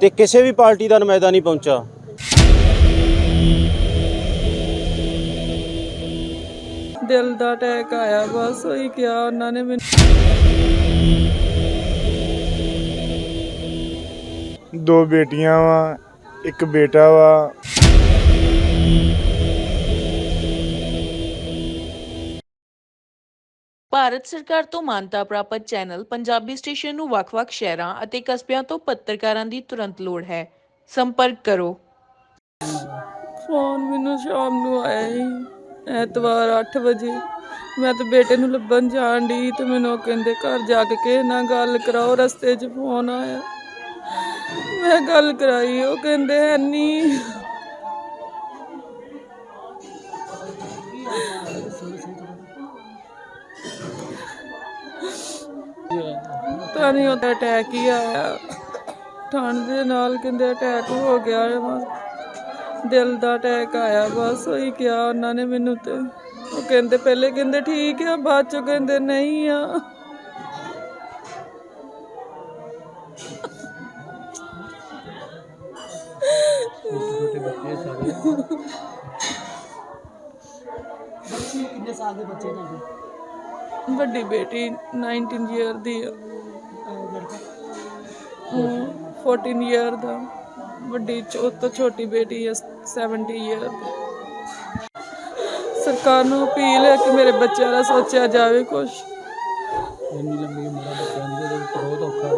ਤੇ ਕਿਸੇ ਵੀ ਪਾਰਟੀ ਦਾ ਨੁਮਾਇੰਦਾ ਨਹੀਂ ਪਹੁੰਚਾ ਦਿਲ ਦਾ ਅਟੈਕ ਆਇਆ ਬਸ ਉਹੀ ਕਿਹਾ ਉਹਨਾਂ ਨੇ ਮੈਨੂੰ। ਦੋ ਬੇਟੀਆਂ ਵਾ ਇੱਕ ਬੇਟਾ ਵਾ। ਭਾਰਤ ਸਰਕਾਰ ਤੋਂ ਮਾਨਤਾ ਪ੍ਰਾਪਤ ਚੈਨਲ ਪੰਜਾਬੀ ਸਟੇਸ਼ਨ ਨੂੰ ਵੱਖ-ਵੱਖ ਸ਼ਹਿਰਾਂ ਅਤੇ ਕਸਬਿਆਂ ਤੋਂ ਪੱਤਰਕਾਰਾਂ ਦੀ ਤੁਰੰਤ ਲੋੜ ਹੈ। ਸੰਪਰਕ ਕਰੋ। ਫੋਨ ਮੈਨੂੰ ਸ਼ਾਮ ਨੂੰ ਆਇਆ ਸੀ, ਐਤਵਾਰ 8 ਵਜੇ। ਮੈਂ ਤੇ ਬੇਟੇ ਨੂੰ ਲੱਭਣ ਜਾਣ ਦੀ ਤੇ ਮੈਨੂੰ ਉਹ ਕਹਿੰਦੇ, ਘਰ ਜਾ ਕੇ ਕਿਸੇ ਨਾਲ ਗੱਲ ਕਰਾਓ, ਰਸਤੇ 'ਚ ਫੋਨ ਆਇਆ। ਮੈਂ ਗੱਲ ਕਰਾਈ, ਉਹ ਕਹਿੰਦੇ ਹੈ ਨਹੀਂ ਤਾਂ ਨਹੀਂ ਉਹਦਾ ਅਟੈਕ ਹੀ ਆਇਆ। ਠੰਡ ਦੇ ਨਾਲ ਕਹਿੰਦੇ ਅਟੈਕ ਹੋ ਗਿਆ ਹੈ, ਬਸ। ਦਿਲ ਦਾ ਅਟੈਕ ਆਇਆ, ਬਸ ਉਹੀ ਕਿਹਾ ਉਹਨਾਂ ਨੇ ਮੈਨੂੰ ਤੇ। ਉਹ ਕਹਿੰਦੇ ਪਹਿਲੇ ਕਹਿੰਦੇ ਠੀਕ ਆ, ਬਾਅਦ ਚੋਂ ਕਹਿੰਦੇ ਨਹੀਂ ਆ। ਵੱਡੀ ਬੇਟੀ 19 ਇਅਰ ਦੀ ਆ। 14 ਇਅਰ ਦਾ। ਵੱਡੀ ਚ- ਉਹ ਤੋਂ ਛੋਟੀ ਬੇਟੀ ਹੈ 70 ਇਅਰ ਸਰਕਾਰ ਨੂੰ ਅਪੀਲ ਹੈ ਕਿ ਮੇਰੇ ਬੱਚਿਆਂ ਦਾ ਸੋਚਿਆ ਜਾਵੇ ਕੁਝ ਇੰਨੀ ਲੰਬੀ ਉਮਰ ਦਾ ਬੱਚਿਆਂ ਦੀ ਉਹਦੇ ਵਿੱਚ ਬਹੁਤ ਔਖਾ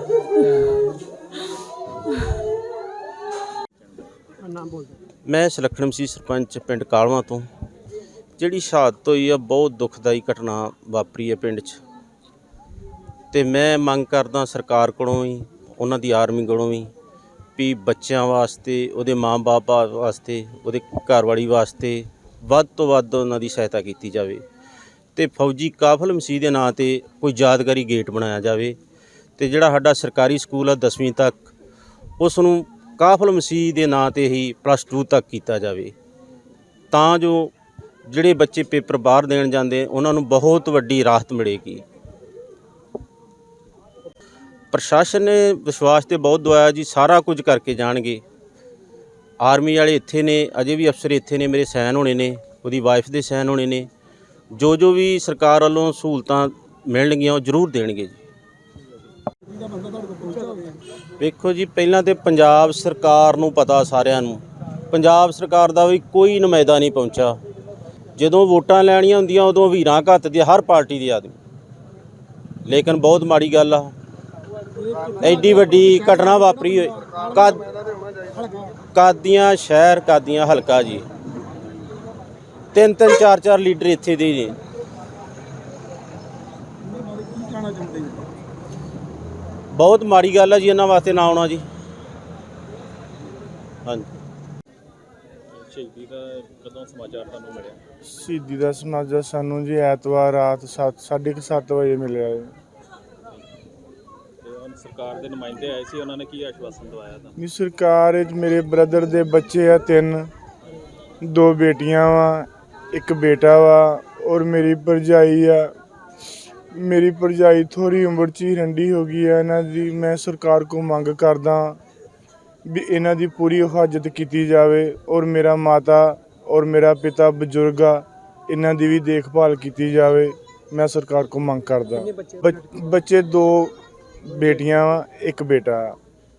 ਮੈਂ ਸੁਲੱਖਣ ਸੀ ਸਰਪੰਚ ਪਿੰਡ ਕਾਲਵਾ ਤੋਂ। ਜਿਹੜੀ ਸ਼ਹਾਦਤ ਹੋਈ ਆ ਬਹੁਤ ਦੁਖਦਾਈ ਘਟਨਾ ਵਾਪਰੀ ਹੈ ਪਿੰਡ 'ਚ। ਤੇ ਮੈਂ ਮੰਗ ਕਰਦਾ ਸਰਕਾਰ ਕੋਲੋਂ ਵੀ ਉਹਨਾਂ ਦੀ ਆਰਮੀ ਕੋਲੋਂ ਵੀ ਵੀ ਬੱਚਿਆਂ ਵਾਸਤੇ, ਉਹਦੇ ਮਾਂ-ਬਾਪ ਵਾਸਤੇ, ਉਹਦੇ ਘਰਵਾਲੀ ਵਾਸਤੇ ਵੱਧ ਤੋਂ ਵੱਧ ਉਹਨਾਂ ਦੀ ਸਹਾਇਤਾ ਕੀਤੀ ਜਾਵੇ ਤੇ ਫੌਜੀ ਕਾਫਲ ਮਸੀਹ ਦੇ ਨਾਂ ਤੇ ਕੋਈ ਯਾਦਗਾਰੀ ਗੇਟ ਬਣਾਇਆ ਜਾਵੇ ਤੇ ਜਿਹੜਾ ਸਾਡਾ ਸਰਕਾਰੀ ਸਕੂਲ ਆ 10ਵੀਂ ਤੱਕ ਉਸ ਨੂੰ ਕਾਫਲ ਮਸੀਹ ਦੇ ਨਾਂ ਤੇ ਹੀ ਪਲੱਸ 2 ਤੱਕ ਕੀਤਾ ਜਾਵੇ। ਤਾਂ ਜੋ ਜਿਹੜੇ ਬੱਚੇ ਪੇਪਰ ਬਾਹਰ ਦੇਣ ਜਾਂਦੇ, ਉਹਨਾਂ ਨੂੰ ਬਹੁਤ ਵੱਡੀ ਰਾਹਤ ਮਿਲੇਗੀ। ਪ੍ਰਸ਼ਾਸਨ ਨੇ ਵਿਸ਼ਵਾਸ ਤੇ ਬਹੁਤ ਦਵਾਇਆ ਜੀ, ਸਾਰਾ ਕੁਝ ਕਰਕੇ ਜਾਣਗੇ। ਆਰਮੀ ਵਾਲੇ ਇੱਥੇ ਨੇ, ਅਜੇ ਵੀ ਅਫਸਰ ਇੱਥੇ ਨੇ, ਮੇਰੇ ਸਾਈਨ ਹੋਣੇ ਨੇ, ਉਹਦੀ ਵਾਈਫ ਦੇ ਸਾਈਨ ਹੋਣੇ ਨੇ। ਜੋ ਜੋ ਵੀ ਸਰਕਾਰ ਵੱਲੋਂ ਸਹੂਲਤਾਂ ਮਿਲਣਗੀਆਂ ਉਹ ਜ਼ਰੂਰ ਦੇਣਗੇ ਜੀ। ਵੇਖੋ ਜੀ, ਪਹਿਲਾਂ ਤੇ ਪੰਜਾਬ ਸਰਕਾਰ ਨੂੰ ਪਤਾ ਸਾਰਿਆਂ ਨੂੰ। ਪੰਜਾਬ ਸਰਕਾਰ ਦਾ ਵੀ ਕੋਈ ਨੁਮਾਇੰਦਾ ਨਹੀਂ ਪਹੁੰਚਾ ਜਦੋਂ ਵੋਟਾਂ ਲੈਣੀਆਂ ਹੁੰਦੀਆਂ, ਉਦੋਂ ਵੀਰਾਂ ਘੱਤ ਦੇ ਹਰ ਪਾਰਟੀ ਦੇ ਆਦਮੀ। ਲੇਕਿਨ ਬਹੁਤ ਮਾੜੀ ਗੱਲ ਆ। ਐਡੀ ਵੱਡੀ ਘਟਨਾ ਵਾਪਰੀ ਹੋਈ। ਕਦ ਕਾਦੀਆਂ ਸ਼ਹਿਰ ਕਾਦੀਆਂ ਹਲਕਾ ਜੀ। ਤਿੰਨ ਤਿੰਨ ਚਾਰ ਚਾਰ ਲੀਡਰ ਇੱਥੇ ਦੇ ਨੇ ਬਹੁਤ ਮਾੜੀ ਗੱਲ ਆ ਜੀ ਇਹਨਾਂ ਵਾਸਤੇ ਨਾ ਆਉਣਾ ਜੀ। ਹਾਂਜੀ। ਸ਼ਹੀਦੀ ਦਾ ਕਦੋਂ ਸਮਾਚਾਰ ਤੁਹਾਨੂੰ ਮਿਲਿਆ? ਸ਼ਹੀਦੀ ਦਾ ਸਮਾਜਾ ਸਾਨੂੰ ਜੀ ਐਤਵਾਰ ਰਾਤ 7:30 ਵਜੇ ਮਿਲਿਆ ਹੁਣ ਸਰਕਾਰ ਦੇ ਨੁਮਾਇੰਦੇ ਆਏ ਸੀ ਉਹਨਾਂ ਨੇ ਕੀ ਆਸ਼ਵਾਸਨ ਦਵਾਇਆ ਤਾਂ ਵੀ ਸਰਕਾਰ ਵਿੱਚ ਮੇਰੇ ਬ੍ਰਦਰ ਦੇ ਬੱਚੇ ਆ ਤਿੰਨ ਦੋ ਬੇਟੀਆਂ ਵਾ ਇੱਕ ਬੇਟਾ ਵਾ ਔਰ ਮੇਰੀ ਭਰਜਾਈ ਆ। ਮੇਰੀ ਭਰਜਾਈ ਥੋੜੀ ਉਮਰ ਚ ਹੀ ਰੰਡੀ ਹੋ ਗਈ ਆ ਇਹਨਾਂ ਦੀ ਮੈਂ ਸਰਕਾਰ ਕੋ ਮੰਗ ਕਰਦਾ ਵੀ ਇਹਨਾਂ ਦੀ ਪੂਰੀ ਹਿਫਾਜ਼ਤ ਕੀਤੀ ਜਾਵੇ ਔਰ ਮੇਰਾ ਮਾਤਾ ਔਰ ਮੇਰਾ ਪਿਤਾ ਬਜ਼ੁਰਗ ਆ ਇਹਨਾਂ ਦੀ ਵੀ ਦੇਖਭਾਲ ਕੀਤੀ ਜਾਵੇ ਮੈਂ ਸਰਕਾਰ ਕੋ ਮੰਗ ਕਰਦਾ। ਬੱਚੇ ਦੋ ਬੇਟੀਆਂ ਇੱਕ ਬੇਟਾ।